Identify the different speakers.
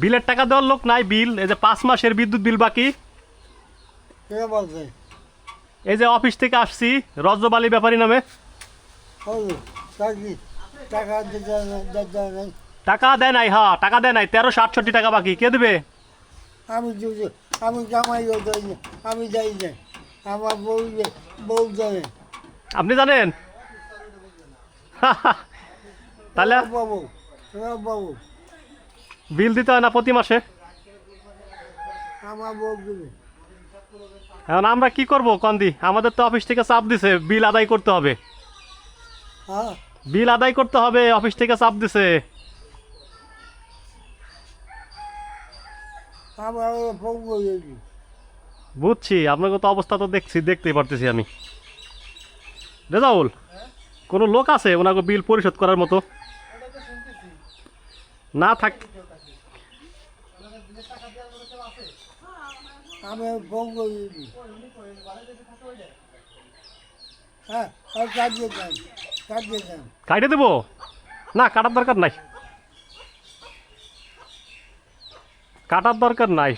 Speaker 1: বিলের টাকা দেওয়ার লোক নাই বিল এই যে পাঁচ মাসের বিদ্যুৎ বিল বাকি।
Speaker 2: কে বলছে?
Speaker 1: এই যে অফিস থেকে আসছি রজবালি ব্যাপারী নামে।
Speaker 2: টাকা
Speaker 1: দেয় নাই। হ্যাঁ টাকা দেয় নাই তেরোশো আটষট্টি টাকা বাকি কে দেবে?
Speaker 2: আমি আমি না আমি যাই না আমার বউ বউ জানে
Speaker 1: আপনি জানেন? তাহলে
Speaker 2: বাবু বাবু।
Speaker 1: বিল দিতে হয় না প্রতি মাসে? এখন আমরা কি করব কন্দি? আমাদের তো অফিস থেকে চাপ দিছে বিল আদায় করতে হবে।
Speaker 2: হ্যাঁ।
Speaker 1: বিল আদায় করতে হবে অফিস থেকে চাপ দিছে। বুঝছি আপনাকে তো অবস্থা তো দেখছি দেখতেই পারতেছি আমি। রেজাউল কোনো লোক আছে ওনাকে বিল পরিশোধ করার মতো? না থাক
Speaker 2: আমি ফোন করি হ্যাঁ কাটিয়ে দেন কাটিয়ে দেন।
Speaker 1: কাটে দেবো? না, কাটার দরকার নাই। কাটার দরকার নাই।